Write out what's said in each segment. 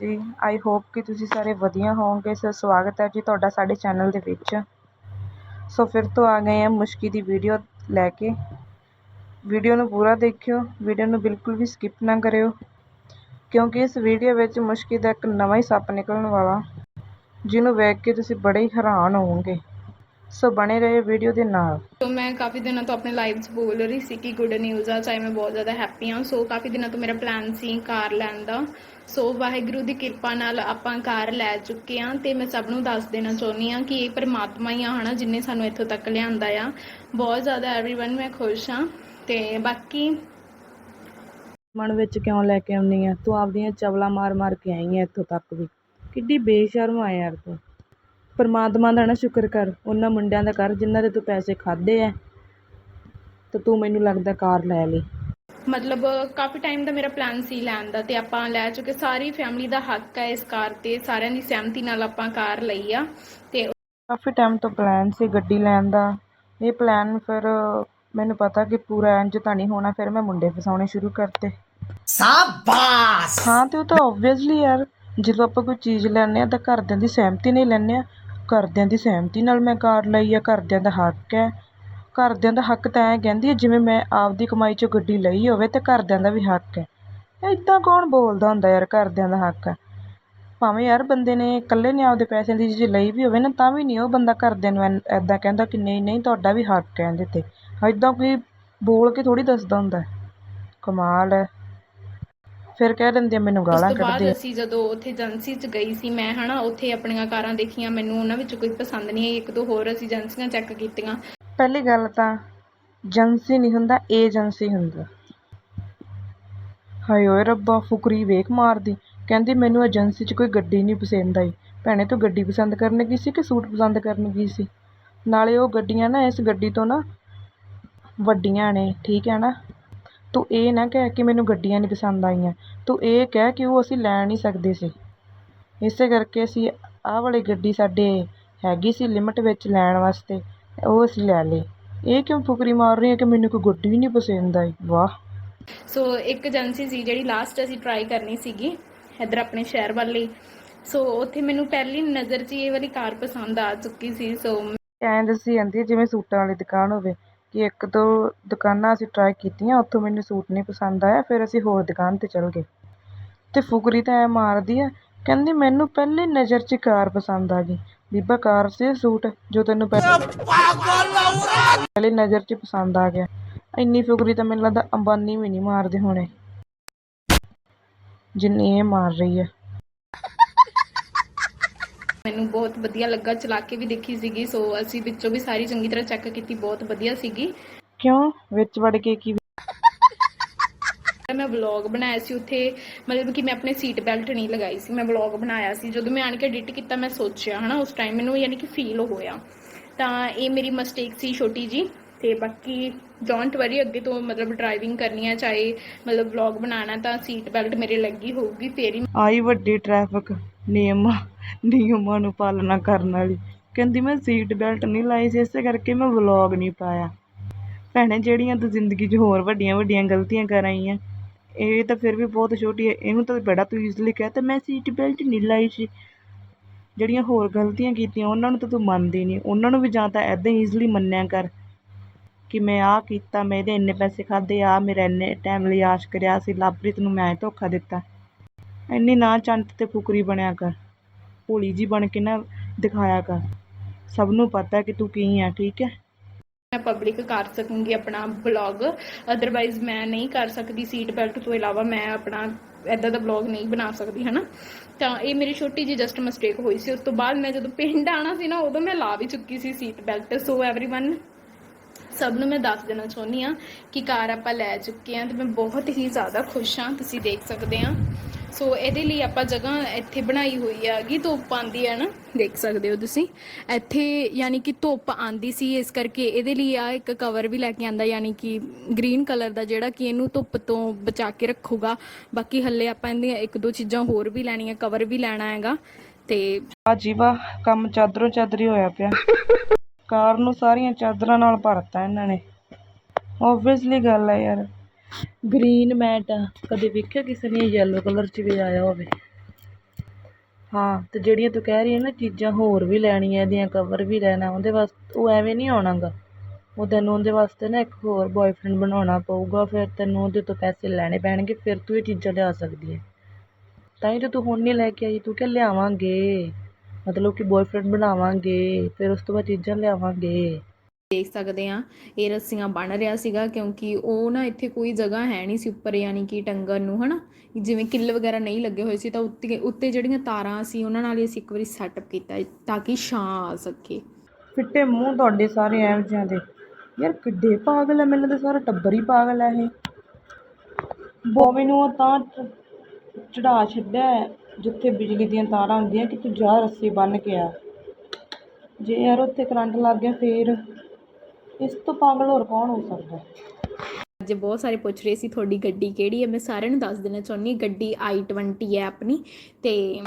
ਜੀ I hope ਕਿ ਤੁਸੀਂ ਸਾਰੇ ਵਧੀਆ ਹੋਵੋਗੇ। ਸੋ ਸਵਾਗਤ ਹੈ ਜੀ ਤੁਹਾਡਾ ਸਾਡੇ ਚੈਨਲ ਦੇ ਵਿੱਚ। ਸੋ ਫਿਰ ਤੋਂ ਆ ਗਏ ਹਾਂ ਮੁਸ਼ਕੀ ਦੀ ਵੀਡੀਓ ਲੈ ਕੇ। ਵੀਡੀਓ ਨੂੰ ਪੂਰਾ ਦੇਖਿਓ। ਵੀਡੀਓ ਨੂੰ ਬਿਲਕੁਲ ਵੀ ਸਕਿਪ ਨਾ ਕਰਿਓ। ਕਿਉਂਕਿ ਇਸ ਵੀਡੀਓ ਵਿੱਚ ਮੁਸ਼ਕੀ ਦਾ ਇੱਕ ਨਵਾਂ ਹੀ ਸੱਪ ਨਿਕਲਣ ਵਾਲਾ, ਜਿਹਨੂੰ ਵੇਖ ਕੇ ਤੁਸੀਂ ਬੜੇ ਹੀ ਹੈਰਾਨ ਹੋਵੋਗੇ। ਸੋ ਬਣੇ ਰਹੇ ਵੀਡੀਓ ਦੇ ਨਾਲ। ਸੋ ਮੈਂ ਕਾਫੀ ਦਿਨਾਂ ਤੋਂ ਆਪਣੇ ਲਾਈਵ 'ਚ ਬੋਲ ਰਹੀ ਸੀ ਕਿ ਗੁੱਡ ਨਿਊਜ਼ ਆ, ਚਾਹੇ ਮੈਂ ਬਹੁਤ ਜ਼ਿਆਦਾ ਹੈਪੀ ਹਾਂ। ਸੋ ਕਾਫੀ ਦਿਨਾਂ ਤੋਂ ਮੇਰਾ ਪਲਾਨ ਸੀ ਕਾਰ ਲੈਣ ਦਾ। ਸੋ ਵਾਹਿਗੁਰੂ ਦੀ ਕਿਰਪਾ ਨਾਲ ਆਪਾਂ ਕਾਰ ਲੈ ਚੁੱਕੇ ਹਾਂ ਤੇ ਮੈਂ ਸਭ ਨੂੰ ਦੱਸ ਦੇਣਾ ਚਾਹੁੰਦੀ ਹਾਂ ਕਿ ਇਹ ਪਰਮਾਤਮਾ ਹੀ ਆ ਹਨਾ ਜਿਨੇ ਸਾਨੂੰ ਇੱਥੋਂ ਤੱਕ ਲਿਆਂਦਾ ਆ ਬਹੁਤ ਜ਼ਿਆਦਾ एवरीवन ਮੈਂ ਖੁਸ਼ ਹਾਂ ਤੇ ਬਾਕੀ ਮਨ ਵਿੱਚ ਕਿਉਂ ਲੈ ਕੇ ਆਉਣੀ ਆ ਤੂੰ ਆਪਦੀਆਂ ਚਵਲਾ ਮਾਰ ਮਾਰ ਕੇ ਆਈ ਆ ਇੱਥੋਂ ਤੱਕ ਵੀ ਕਿੱਡੀ ਬੇਸ਼ਰਮ ਆ ਯਾਰ ਤੂੰ ਪਰਮਾਤਮਾ ਦਾ ਨਾ ਸ਼ੁਕਰ ਕਰ ਉਹਨਾਂ ਮੁੰਡਿਆਂ ਦਾ ਕਰ ਜਿਨ੍ਹਾਂ ਦੇ ਤੂੰ ਪੈਸੇ ਖਾਦੇ ਆ ਤੇ ਤੂੰ ਮੈਨੂੰ ਲੱਗਦਾ ਕਾਰ ਲੈ ਲਈ ਮਤਲਬ ਕਾਫੀ ਟਾਈਮ ਦਾ ਮੇਰਾ ਪਲਾਨ ਸੀ ਲੈਣ ਦਾ ਤੇ ਆਪਾਂ ਲੈ ਚੁੱਕੇ ਸਾਰੀ ਫੈਮਿਲੀ ਦਾ ਹੱਕ ਹੈ ਇਸ ਕਾਰ ਤੇ ਸਾਰਿਆਂ ਦੀ ਸਹਿਮਤੀ ਨਾਲ ਆਪਾਂ ਕਾਰ ਲਈ ਆ ਤੇ ਕਾਫੀ ਟਾਈਮ ਤੋਂ ਪਲਾਨ ਸੀ ਗੱਡੀ ਲੈਣ ਦਾ। ਇਹ ਪਲਾਨ ਫਿਰ ਮੈਨੂੰ ਪਤਾ ਕਿ ਪੂਰਾ ਇੰਜ ਤਾਂ ਨਹੀਂ ਹੋਣਾ ਫਿਰ ਮੈਂ ਮੁੰਡੇ ਫਸਾਉਣੇ ਸ਼ੁਰੂ ਕਰਤੇ। ਸ਼ਾਬਾਸ਼! ਹਾਂ ਤੇ ਉਹ ਤਾਂ ਆਬਵੀਅਸਲੀ ਯਾਰ ਜਦੋਂ ਆਪਾਂ ਕੋਈ ਚੀਜ਼ ਲੈਣੇ ਆ ਤਾਂ ਘਰਦਿਆਂ ਦੀ ਸਹਿਮਤੀ ਨਹੀਂ ਲੈਣੇ ਆ ਘਰਦਿਆਂ ਦੀ ਸਹਿਮਤੀ ਨਾਲ ਮੈਂ ਕਾਰ ਲਈ ਆ ਘਰਦਿਆਂ ਦਾ ਹੱਕ ਹੈ। ਘਰਦਿਆਂ ਦਾ ਹੱਕ ਤਾਂ ਐਂ ਕਹਿੰਦੀ ਹੈ ਜਿਵੇਂ ਮੈਂ ਆਪਦੀ ਕਮਾਈ 'ਚੋਂ ਗੱਡੀ ਲਈ ਹੋਵੇ ਤੇ ਘਰਦਿਆਂ ਦਾ ਵੀ ਹੱਕ ਹੈ। ਏਦਾਂ ਕੌਣ ਬੋਲਦਾ ਹੁੰਦਾ ਯਾਰ ਘਰਦਿਆਂ ਦਾ ਹੱਕ ਹੈ? ਭਾਵੇਂ ਯਾਰ ਬੰਦੇ ਨੇ ਇਕੱਲੇ ਨੇ ਆਪਦੇ ਪੈਸਿਆਂ ਦੀ ਚੀਜ਼ ਲਈ ਵੀ ਹੋਵੇ ਨਾ ਤਾਂ ਵੀ ਨਹੀਂ ਉਹ ਬੰਦਾ ਘਰਦਿਆਂ ਨੂੰ ਐਨ- ਕਹਿੰਦਾ ਕਿ ਨਹੀਂ ਨਹੀਂ ਤੁਹਾਡਾ ਵੀ ਹੱਕ ਹੈ ਇਹਦੇ 'ਤੇ। ਏਦਾਂ ਕੋਈ ਬੋਲ ਕੇ ਥੋੜੀ ਦੱਸਦਾ ਹੁੰਦਾ। ਕਮਾਲ ਹੈ। ਫਿਰ ਕਹਿ ਦਿੰਦੇ ਆ ਮੈਨੂੰ ਉਸ ਗਾਲਾਂ ਤੋਂ ਬਾਅਦ ਕੱਢਦੇ ਆ। ਅਸੀਂ ਜਦੋਂ ਉੱਥੇ ਏਜੰਸੀ 'ਚ ਗਈ ਸੀ ਮੈਂ ਹਨਾ ਉੱਥੇ ਆਪਣੀਆਂ ਕਾਰਾਂ ਦੇਖੀਆਂ ਮੈਨੂੰ ਉਹਨਾਂ ਵਿੱਚੋਂ ਕੋਈ ਪਸੰਦ ਨਹੀਂ ਆਈ। ਇੱਕ ਦੋ ਹੋਰ ਅਸੀਂ ਏਜੰਸੀਆਂ ਚੈੱਕ ਕੀਤੀਆਂ। ਪਹਿਲੀ ਗੱਲ ਤਾਂ ਏਜੰਸੀ ਨਹੀਂ ਹੁੰਦਾ, ਏਜੰਸੀ ਹੁੰਦਾ। ਹਾਏ ਓਏ ਰੱਬਾ, ਫੁਕਰੀ ਵੇਖ ਮਾਰਦੀ। ਕਹਿੰਦੀ, ਮੈਨੂੰ ਏਜੰਸੀ 'ਚ ਕੋਈ ਗੱਡੀ ਨਹੀਂ ਪਸੰਦ ਆਈ। ਭੈਣੇ, ਤੂੰ ਗੱਡੀ ਪਸੰਦ ਕਰਨ ਗਈ ਸੀ ਕਿ ਸੂਟ ਪਸੰਦ ਕਰਨ ਗਈ ਸੀ? ਨਾਲੇ ਉਹ ਗੱਡੀਆਂ ਨਾ, ਇਸ ਗੱਡੀ ਤੋਂ ਨਾ ਵੱਡੀਆਂ ਨੇ, ਠੀਕ ਹੈ ਨਾ? ਤੂੰ ਇਹ ਨਾ ਕਹਿ ਕਿ ਮੈਨੂੰ ਗੱਡੀਆਂ ਨਹੀਂ ਪਸੰਦ ਆਈਆਂ। ਤੂੰ ਇਹ ਕਹਿ ਕਿ ਉਹ ਅਸੀਂ ਲੈ ਨਹੀਂ ਸਕਦੇ ਸੀ। ਇਸੇ ਕਰਕੇ ਅਸੀਂ ਆਹ ਵਾਲੀ ਗੱਡੀ ਸਾਡੇ ਹੈਗੀ ਸੀ, ਲਿਮਟ ਵਿੱਚ ਲੈਣ ਵਾਸਤੇ। ਉਹ ਅਸੀਂ ਲੈ ਲਈ। ਇਹ ਕਿਉਂ ਫੁਕਰੀ ਮਾਰ ਰਹੀ ਹੈ ਕਿ ਮੈਨੂੰ ਕੋਈ ਗੱਡੀ ਨਹੀਂ ਪਸੰਦ ਆਈ? ਵਾਹ। ਸੋ ਇੱਕ ਏਜੰਸੀ ਸੀ ਜਿਹੜੀ ਲਾਸਟ ਅਸੀਂ ਟਰਾਈ ਕਰਨੀ ਸੀਗੀ ਇੱਧਰ ਆਪਣੇ ਸ਼ਹਿਰ ਵੱਲੇ ਸੋ ਉੱਥੇ ਮੈਨੂੰ ਪਹਿਲੀ ਨਜ਼ਰ 'ਚ ਇਹ ਵਾਲੀ ਕਾਰ ਪਸੰਦ ਆ ਚੁੱਕੀ ਸੀ। ਸੋ ਐਂ ਦੱਸੀ ਜਾਂਦੀ ਜਿਵੇਂ ਸੂਟਾਂ ਵਾਲੀ ਦੁਕਾਨ ਹੋਵੇ ਕਿ ਇੱਕ ਦੋ ਦੁਕਾਨਾਂ ਅਸੀਂ ਟਰਾਈ ਕੀਤੀਆਂ ਉੱਥੋਂ ਮੈਨੂੰ ਸੂਟ ਨਹੀਂ ਪਸੰਦ ਆਇਆ ਫਿਰ ਅਸੀਂ ਹੋਰ ਦੁਕਾਨ 'ਤੇ ਚੱਲ ਗਏ। ਤੇ ਫੁਕਰੀ ਤਾਂ ਐ ਮਾਰਦੀ ਆ ਕਹਿੰਦੀ ਮੈਨੂੰ ਪਹਿਲੀ ਨਜ਼ਰ 'ਚ ਕਾਰ ਪਸੰਦ ਆ ਗਈ। ਬੀਬਾ ਕਾਰ ਸੀ ਸੂਟ ਜੋ ਤੈਨੂੰ ਪਹਿ- ਪਹਿਲੀ ਨਜ਼ਰ 'ਚ ਪਸੰਦ ਆ ਗਿਆ। ਇੰਨੀ ਫੁਕਰੀ ਤਾਂ ਮੈਨੂੰ ਲੱਗਦਾ ਅੰਬਾਨੀ ਵੀ ਨਹੀਂ ਮਾਰਦੇ ਹੋਣੇ। ਜਿੰਨੀ ਇਹ ਮਾਰ ਰਹੀ ਹੈ ਮੈਨੂੰ ਬਹੁਤ ਵਧੀਆ ਲੱਗਾ ਚਲਾ ਕੇ ਵੀ ਦੇਖੀ ਸੀਗੀ। ਸੋ ਅਸੀਂ ਵਿੱਚੋਂ ਵੀ ਸਾਰੀ ਚੰਗੀ ਤਰ੍ਹਾਂ ਚੈੱਕ ਕੀਤੀ ਬਹੁਤ ਵਧੀਆ ਸੀਗੀ। ਕਿਉਂ? ਵਿੱਚ ਵੜ ਕੇ ਕੀ ਮੈਂ ਵਲੌਗ ਬਣਾਇਆ ਸੀ, ਉੱਥੇ ਮਤਲਬ ਕਿ ਮੈਂ ਆਪਣੇ ਸੀਟ ਬੈਲਟ ਨਹੀਂ ਲਗਾਈ ਸੀ, ਮੈਂ ਵਲੌਗ ਬਣਾਇਆ ਸੀ। ਜਦੋਂ ਮੈਂ ਆਣ ਕੇ ਐਡਿਟ ਕੀਤਾ, ਮੈਂ ਸੋਚਿਆ, ਹਨਾ, ਉਸ ਟਾਈਮ ਮੈਨੂੰ ਯਾਨੀ ਕਿ ਫੀਲ ਹੋਇਆ। ਤਾਂ ਇਹ ਮੇਰੀ ਮਿਸਟੇਕ ਸੀ ਛੋਟੀ ਜੀ ਤੇ ਬਾਕੀ ਡੋਂਟ ਵਰੀ ਅੱਗੇ ਤੋਂ ਮਤਲਬ ਡਰਾਈਵਿੰਗ ਕਰਨੀ ਹੈ ਚਾਹੇ ਮਤਲਬ ਵਲੌਗ ਬਣਾਉਣਾ, ਤਾਂ ਸੀਟ ਬੈਲਟ ਮੇਰੇ ਲੱਗੀ ਹੋਊਗੀ ਫੇਰ ਹੀ। ਆਈ ਵੱਡੀ ਟ੍ਰੈਫਿਕ ਨਿਯਮਾਂ ਨਿਯਮਾਂ ਨੂੰ ਪਾਲਣਾ ਕਰਨ ਵਾਲੀ। ਕਹਿੰਦੀ ਮੈਂ ਸੀਟ ਬੈਲਟ ਨਹੀਂ ਲਾਈ ਸੀ, ਇਸੇ ਕਰਕੇ ਮੈਂ ਵਲੌਗ ਨਹੀਂ ਪਾਇਆ। ਭੈਣੇ, ਜਿਹੜੀਆਂ ਤੂੰ ਜ਼ਿੰਦਗੀ 'ਚ ਹੋਰ ਵੱਡੀਆਂ ਵੱਡੀਆਂ ਗਲਤੀਆਂ ਕਰ ਆਈ ਆ ਇਹ ਤਾਂ ਫਿਰ ਵੀ ਬਹੁਤ ਛੋਟੀ ਹੈ, ਇਹਨੂੰ ਤਾਂ ਬੜਾ ਤੂੰ ਈਜ਼ਲੀ ਕਹਿ ਤਾ ਮੈਂ ਸੀਟ ਬੈਲਟ ਨਹੀਂ ਲਾਈ ਸੀ। ਜਿਹੜੀਆਂ ਹੋਰ ਗਲਤੀਆਂ ਕੀਤੀਆਂ, ਉਹਨਾਂ ਨੂੰ ਤਾਂ ਤੂੰ ਮੰਨਦੀ ਨਹੀਂ। ਉਹਨਾਂ ਨੂੰ ਵੀ ਜਾਂ ਤਾਂ ਐਦਾਂ ਹੀ ਈਜ਼ਲੀ ਮੰਨਿਆ ਕਰ ਕਿ ਮੈਂ ਆਹ ਕੀਤਾ, ਮੈਂ ਇਹਦੇ ਇੰਨੇ ਪੈਸੇ ਖਾਦੇ ਆ ਮੇਰਾ ਇੰਨੇ ਟਾਈਮ ਲਈ ਆਸ਼ ਕਰਿਆ ਸੀ ਲਵਪ੍ਰੀਤ ਨੂੰ ਮੈਂ ਧੋਖਾ ਦਿੱਤਾ। ਇੰਨੀ ਨਾ ਚੰਟ ਤੇ ਫੁਕਰੀ ਬਣਿਆ ਕਰ, ਭੋਲੀ ਜੀ ਬਣ ਕੇ ਨਾ ਦਿਖਾਇਆ ਕਰ। ਸਭ ਨੂੰ ਪਤਾ ਕਿ ਤੂੰ ਕੀ ਆ, ਠੀਕ ਹੈ? ਮੈਂ ਪਬਲਿਕ ਕਰ ਸਕੂੰਗੀ ਆਪਣਾ ਵਲੌਗ ਅਦਰਵਾਈਜ਼ ਮੈਂ ਨਹੀਂ ਕਰ ਸਕਦੀ ਸੀਟ ਬੈਲਟ ਤੋਂ ਇਲਾਵਾ ਮੈਂ ਆਪਣਾ ਐਦਾਂ ਦਾ ਵਲੌਗ ਨਹੀਂ ਬਣਾ ਸਕਦੀ ਹਨਾ ਤਾਂ ਇਹ ਮੇਰੀ ਛੋਟੀ ਜੀ ਜਸਟ ਮਿਸਟੇਕ ਹੋਈ ਸੀ ਉਸ ਤੋਂ ਬਾਅਦ ਮੈਂ ਜਦੋਂ ਪਿੰਡ ਆਣਾ ਸੀ ਨਾ ਉਦੋਂ ਮੈਂ ਲਾ ਵੀ ਚੁੱਕੀ ਸੀ ਸੀਟ ਬੈਲਟ ਸੋ एवरीवन ਸਭ ਨੂੰ ਮੈਂ ਦੱਸ ਦੇਣਾ ਚਾਹੁੰਦੀ ਆ ਕਿ ਕਾਰ ਆਪਾਂ ਲੈ ਚੁੱਕੇ ਆ ਤੇ ਮੈਂ ਬਹੁਤ ਹੀ ਜ਼ਿਆਦਾ ਖੁਸ਼ ਹਾਂ ਤੁਸੀਂ ਦੇਖ ਸਕਦੇ ਆ ਸੋ ਇਹਦੇ ਲਈ ਆਪਾਂ ਜਗ੍ਹਾ ਇੱਥੇ ਬਣਾਈ ਹੋਈ ਹੈਗੀ, ਧੁੱਪ ਆਂਦੀ ਹੈ ਨਾ, ਦੇਖ ਸਕਦੇ ਹੋ ਤੁਸੀਂ। ਇੱਥੇ ਯਾਨੀ ਕਿ ਧੁੱਪ ਆਂਦੀ ਸੀ, ਇਸ ਕਰਕੇ ਇਹਦੇ ਲਈ ਆ ਇੱਕ ਕਵਰ ਵੀ ਲੈ ਕੇ ਆਂਦਾ, ਯਾਨੀ ਕਿ ਗ੍ਰੀਨ ਕਲਰ ਦਾ ਜਿਹੜਾ ਕਿ ਇਹਨੂੰ ਧੁੱਪ ਤੋਂ ਬਚਾ ਕੇ ਰੱਖੂਗਾ। ਬਾਕੀ ਹੱਲੇ ਆਪਾਂ ਇਹਦੀਆਂ ਇੱਕ ਦੋ ਚੀਜ਼ਾਂ ਹੋਰ ਵੀ ਲੈਣੀਆਂ ਕਵਰ ਵੀ ਲੈਣਾ ਹੈਗਾ। ਤੇ ਆ ਜੀਵਾ, ਕੰਮ ਚਾਦਰੋਂ ਚਾਦਰੀ ਹੋਇਆ ਪਿਆ। ਕਾਰ ਨੂੰ ਸਾਰੀਆਂ ਚਾਦਰਾਂ ਨਾਲ ਭਰਤਾ ਇਹਨਾਂ ਨੇ। ਓਬਵੀਅਸਲੀ ਗੱਲ ਹੈ ਯਾਰ। ਗ੍ਰੀਨ ਮੈਟ ਆ। ਕਦੇ ਵੇਖਿਆ ਕਿਸੇ ਨੇ? ਯੈਲੋ ਕਲਰ 'ਚ ਵੀ ਆਇਆ ਹੋਵੇ। ਹਾਂ ਅਤੇ ਜਿਹੜੀਆਂ ਤੂੰ ਕਹਿ ਰਹੀ ਹੈ ਨਾ, ਚੀਜ਼ਾਂ ਹੋਰ ਵੀ ਲੈਣੀਆਂ, ਇਹਦੀਆਂ ਕਵਰ ਵੀ ਲੈਣਾ, ਉਹਦੇ ਵਾਸਤੇ ਉਹ ਐਵੇਂ ਨਹੀਂ ਆਉਣਾ ਗਾ ਉਹ ਤੈਨੂੰ ਉਹਦੇ ਵਾਸਤੇ ਨਾ ਇੱਕ ਹੋਰ ਬੋਏਫਰੈਂਡ ਬਣਾਉਣਾ ਪਊਗਾ, ਫਿਰ ਤੈਨੂੰ ਉਹਦੇ ਤੋਂ ਪੈਸੇ ਲੈਣੇ ਪੈਣਗੇ, ਫਿਰ ਤੂੰ ਇਹ ਚੀਜ਼ਾਂ ਲਿਆ ਸਕਦੀ ਹੈ ਤਾਂ ਹੀ ਤਾਂ ਤੂੰ ਹੁਣ ਨਹੀਂ ਲੈ ਕੇ ਆਈ, ਤੂੰ ਕਿਹਾ ਲਿਆਵਾਂਗੇ। ਮਤਲਬ ਕਿ ਬੋਏਫਰੈਂਡ ਬਣਾਵਾਂਗੇ, ਫਿਰ ਉਸ ਤੋਂ ਬਾਅਦ ਚੀਜ਼ਾਂ ਲਿਆਵਾਂਗੇ। ਦੇਖ ਸਕਦੇ ਆ ਇਹ ਰੱਸੀਆਂ ਬਣ ਰਿਹਾ ਸੀਗਾ ਕਿਉਂਕਿ ਉਹ ਨਾ ਇੱਥੇ ਕੋਈ ਜਗ੍ਹਾ ਹੈ ਨਹੀਂ ਸੀ ਉੱਪਰ, ਯਾਨੀ ਕਿ ਟੰਗਣ ਨੂੰ, ਹਨਾ? ਜਿਵੇਂ ਕਿੱਲ ਵਗੈਰਾ ਨਹੀਂ ਲੱਗੇ ਹੋਏ ਸੀ ਤਾਂ ਉੱਤੇ ਉੱਤੇ ਜਿਹੜੀਆਂ ਤਾਰਾਂ ਸੀ, ਉਹਨਾਂ ਨਾਲ ਹੀ ਅਸੀਂ ਇੱਕ ਵਾਰੀ ਸੈਟਅਪ ਕੀਤਾ ਤਾਂ ਕਿ ਛਾਂ ਆ ਸਕੇ। ਫਿੱਟੇ ਮੂੰਹ ਤੁਹਾਡੇ ਸਾਰੇ ਐਵੇਂ ਜਿਹਾਂ ਦੇ। ਯਾਰ ਕਿੱਡੇ ਪਾਗਲ ਹੈ ਮੈਨੂੰ ਤਾਂ ਸਾਰਾ ਟੱਬਰ ਹੀ ਪਾਗਲ ਹੈ ਇਹ। ਬੋਵੀ ਨੂੰ ਤਾਂ ਚੜਾ ਛੱਡਿਆ ਜਿੱਥੇ ਬਿਜਲੀ ਦੀਆਂ ਤਾਰਾਂ ਹੁੰਦੀਆਂ ਕਿ ਤੂੰ ਜਾ ਰੱਸੀ ਬੰਨ ਕੇ ਆ। ਜੇ ਯਾਰ ਉੱਥੇ ਕਰੰਟ ਲੱਗ ਗਿਆ, ਫੇਰ ਇਸ ਤੋਂ ਪਾਗਲ ਹੋਰ ਕੌਣ ਹੋ ਸਕਦਾ? ਅੱਜ ਬਹੁਤ ਸਾਰੇ ਪੁੱਛ ਰਹੇ ਸੀ ਤੁਹਾਡੀ ਗੱਡੀ ਕਿਹੜੀ ਹੈ। ਮੈਂ ਸਾਰਿਆਂ ਨੂੰ ਦੱਸ ਦੇਣਾ ਚਾਹੁੰਦੀ ਹਾਂ, ਗੱਡੀ i20 ਹੈ ਆਪਣੀ ਤੇ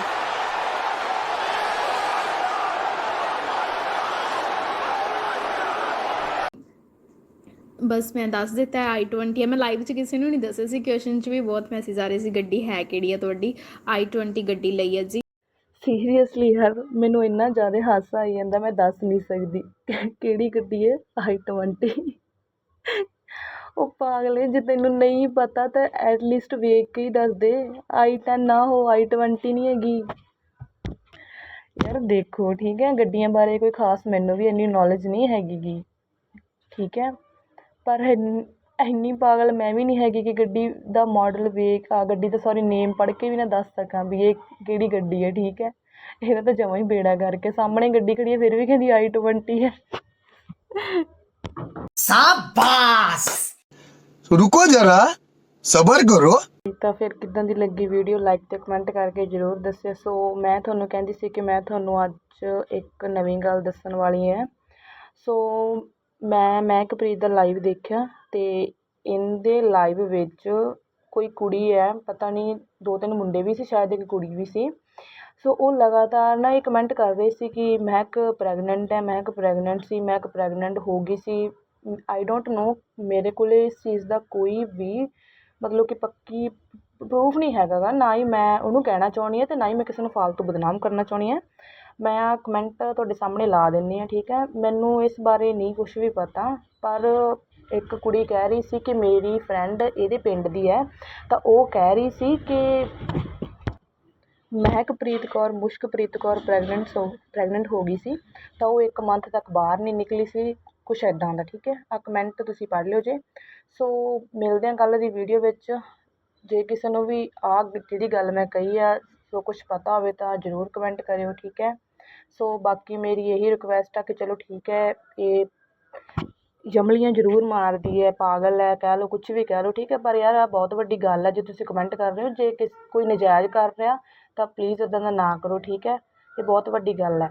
ਬਸ ਮੈਂ ਦੱਸ ਦਿੱਤਾ ਹੈ i20 ਹੈ। ਮੈਂ ਲਾਈਵ 'ਚ ਕਿਸੇ ਨੂੰ ਨਹੀਂ ਦੱਸਿਆ ਸੀ ਕੁਐਸਚਨ 'ਚ ਵੀ ਬਹੁਤ ਮੈਸੇਜ ਆ ਰਹੇ ਸੀ, ਗੱਡੀ ਹੈ ਕਿਹੜੀ ਹੈ ਤੁਹਾਡੀ? i20 ਗੱਡੀ ਲਈ ਹੈ ਜੀ। ਸੀਰੀਅਸਲੀ ਯਾਰ, ਮੈਨੂੰ ਇੰਨਾ ਜ਼ਿਆਦਾ ਹਾਸਾ ਆਈ ਜਾਂਦਾ, ਮੈਂ ਦੱਸ ਨਹੀਂ ਸਕਦੀ ਕਿਹੜੀ ਗੱਡੀ ਹੈ ਆਈ ਟਵੰਟੀ ਉਹ ਪਾਗਲੇ ਜੇ ਤੈਨੂੰ ਨਹੀਂ ਪਤਾ, ਤਾਂ ਐਟਲੀਸਟ ਵੇਖ ਕੇ ਹੀ ਦੱਸ ਦੇ। ਆਈ ਟੈਨ ਨਾ ਹੋ ਆਈ ਟਵੰਟੀ ਨਹੀਂ ਹੈਗੀ। ਯਾਰ, ਦੇਖੋ, ਠੀਕ ਹੈ, ਗੱਡੀਆਂ ਬਾਰੇ ਕੋਈ ਖਾਸ ਮੈਨੂੰ ਵੀ ਇੰਨੀ ਨੌਲੇਜ ਨਹੀਂ ਹੈਗੀ ਗੀ ਠੀਕ ਹੈ, ਪਰ ਇੰਨੀ ਪਾਗਲ ਮੈਂ ਵੀ ਨਹੀਂ ਹੈਗੀ ਕਿ ਗੱਡੀ ਦਾ ਮੋਡਲ ਵੇਖ ਆ ਗੱਡੀ ਦਾ ਸੋਰੀ ਨੇਮ ਪੜ੍ਹ ਕੇ ਵੀ ਨਾ ਦੱਸ ਸਕਾਂ ਵੀ ਇਹ ਕਿਹੜੀ ਗੱਡੀ ਹੈ ਠੀਕ ਹੈ? ਇਹਦਾ ਤਾਂ ਜਮਾਂ ਹੀ ਬੇੜਾ ਗਰਕ ਸਾਹਮਣੇ ਗੱਡੀ ਖੜ੍ਹੀ ਹੈ ਫਿਰ ਵੀ ਕਹਿੰਦੀ ਆਈ ਟਵੰਟੀ ਹੈ। ਸ਼ਾਬਾਸ਼! ਰੁਕੋ ਜਰਾ ਸਬਰ ਕਰੋ। ਤਾਂ ਫਿਰ ਕਿਦਾਂ ਦੀ ਲੱਗੀ ਵੀਡੀਓ ਲਾਈਕ ਤੇ ਕਮੈਂਟ ਕਰਕੇ ਜਰੂਰ ਦੱਸਿਓ। ਸੋ ਮੈਂ ਤੁਹਾਨੂੰ ਕਹਿੰਦੀ ਸੀ ਕਿ ਮੈਂ ਤੁਹਾਨੂੰ ਅੱਜ ਇੱਕ ਨਵੀਂ ਗੱਲ ਦੱਸਣ ਵਾਲੀ ਹੈ। ਸੋ ਮੈਂ ਮਹਿਕਪ੍ਰੀਤ ਦਾ ਲਾਈਵ ਦੇਖਿਆ ਅਤੇ ਇਹਦੇ ਲਾਈਵ ਵਿੱਚ ਕੋਈ ਕੁੜੀ ਹੈ, ਪਤਾ ਨਹੀਂ ਦੋ ਤਿੰਨ ਮੁੰਡੇ ਵੀ ਸੀ, ਸ਼ਾਇਦ ਇੱਕ ਕੁੜੀ ਵੀ ਸੀ। ਸੋ ਉਹ ਲਗਾਤਾਰ ਨਾ ਇਹ ਕਮੈਂਟ ਕਰ ਰਹੇ ਸੀ ਕਿ ਮਹਿਕ ਪ੍ਰੈਗਨੈਂਟ ਹੈ ਮਹਿਕ ਪ੍ਰੈਗਨੈਂਟ ਸੀ ਮਹਿਕ ਪ੍ਰੈਗਨੈਂਟ ਹੋ ਗਈ ਸੀ। ਆਈ ਡੋਂਟ ਨੋ ਮੇਰੇ ਕੋਲ ਇਸ ਚੀਜ਼ ਦਾ ਕੋਈ ਵੀ ਮਤਲਬ ਕਿ ਪੱਕੀ ਪ੍ਰੂਫ ਨਹੀਂ ਹੈਗਾ ਗਾ। ਨਾ ਹੀ ਮੈਂ ਉਹਨੂੰ ਕਹਿਣਾ ਚਾਹੁੰਦੀ ਹਾਂ ਅਤੇ ਨਾ ਹੀ ਮੈਂ ਕਿਸੇ ਨੂੰ ਫਾਲਤੂ ਬਦਨਾਮ ਕਰਨਾ ਚਾਹੁੰਦੀ ਹਾਂ। ਮੈਂ ਆਹ ਕਮੈਂਟ ਤੁਹਾਡੇ ਸਾਹਮਣੇ ਲਾ ਦਿੰਦੀ ਹਾਂ, ਠੀਕ ਹੈ? ਮੈਨੂੰ ਇਸ ਬਾਰੇ ਨਹੀਂ ਕੁਛ ਵੀ ਪਤਾ, ਪਰ ਇੱਕ ਕੁੜੀ ਕਹਿ ਰਹੀ ਸੀ ਕਿ ਮੇਰੀ ਫਰੈਂਡ ਇਹਦੇ ਪਿੰਡ ਦੀ ਹੈ, ਤਾਂ ਉਹ ਕਹਿ ਰਹੀ ਸੀ ਕਿ ਮਹਿਕਪ੍ਰੀਤ ਕੌਰ, ਮੁਸ਼ਕਪ੍ਰੀਤ ਕੌਰ ਪ੍ਰੈਗਨੈਂਟ ਹੋ ਪ੍ਰੈਗਨੈਂਟ ਹੋ ਗਈ ਸੀ, ਤਾਂ ਉਹ ਇੱਕ ਮੰਥ ਤੱਕ ਬਾਹਰ ਨਹੀਂ ਨਿਕਲੀ ਸੀ, ਕੁਛ ਇੱਦਾਂ ਦਾ, ਠੀਕ ਹੈ? ਆ ਕਮੈਂਟ ਤੁਸੀਂ ਪੜ੍ਹ ਲਿਓ ਜੇ। ਸੋ ਮਿਲਦੇ ਹਾਂ ਕੱਲ੍ਹ ਦੀ ਵੀਡੀਓ ਵਿੱਚ। ਜੇ ਕਿਸੇ ਨੂੰ ਵੀ ਆ ਜਿਹੜੀ ਗੱਲ ਮੈਂ ਕਹੀ ਆ ਸੋ ਕੁਛ ਪਤਾ ਹੋਵੇ ਤਾਂ ਜ਼ਰੂਰ ਕਮੈਂਟ ਕਰਿਓ, ਠੀਕ ਹੈ? ਸੋ ਬਾਕੀ ਮੇਰੀ ਇਹੀ ਰਿਕੁਐਸਟ ਆ ਕਿ ਚਲੋ ਠੀਕ ਹੈ, ਇਹ ਜਮਲੀਆਂ ਜ਼ਰੂਰ ਮਾਰਦੀ ਹੈ, ਪਾਗਲ ਹੈ, ਕਹਿ ਲਓ ਕੁਛ ਵੀ ਕਹਿ ਲਓ, ਠੀਕ ਹੈ? ਪਰ ਯਾਰ ਆਹ ਬਹੁਤ ਵੱਡੀ ਗੱਲ ਹੈ ਜੇ ਤੁਸੀਂ ਕਮੈਂਟ ਕਰ ਰਹੇ ਹੋ, ਜੇ ਕਿਸ, ਕੋਈ ਨਜਾਇਜ਼ ਕਰ ਰਿਹਾ, ਤਾਂ ਪਲੀਜ਼ ਇੱਦਾਂ ਦਾ ਨਾ ਕਰੋ, ਠੀਕ ਹੈ? ਇਹ ਬਹੁਤ ਵੱਡੀ ਗੱਲ ਹੈ।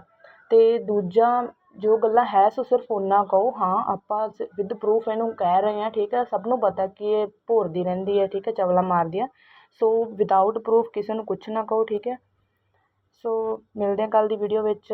ਅਤੇ ਦੂਜਾ, ਜੋ ਗੱਲਾਂ ਹੈ, ਸੋ ਸਿਰਫ ਓਨਾ ਕਹੋ, ਹਾਂ, ਆਪਾਂ ਵਿਦ ਪ੍ਰੂਫ ਇਹਨੂੰ ਕਹਿ ਰਹੇ ਹਾਂ, ਠੀਕ ਹੈ? ਸਭ ਨੂੰ ਪਤਾ ਕਿ ਇਹ ਭੋਰਦੀ ਰਹਿੰਦੀ ਹੈ, ਠੀਕ ਹੈ? ਚਵਲਾ ਮਾਰਦੀ ਆ ਸੋ ਵਿਦਾਊਟ ਪਰੂਫ ਕਿਸੇ ਨੂੰ ਕੁਛ ਨਾ ਕਹੋ, ਠੀਕ ਹੈ? ਸੋ ਮਿਲਦੇ ਹਾਂ ਕੱਲ੍ਹ ਦੀ ਵੀਡੀਓ ਵਿੱਚ।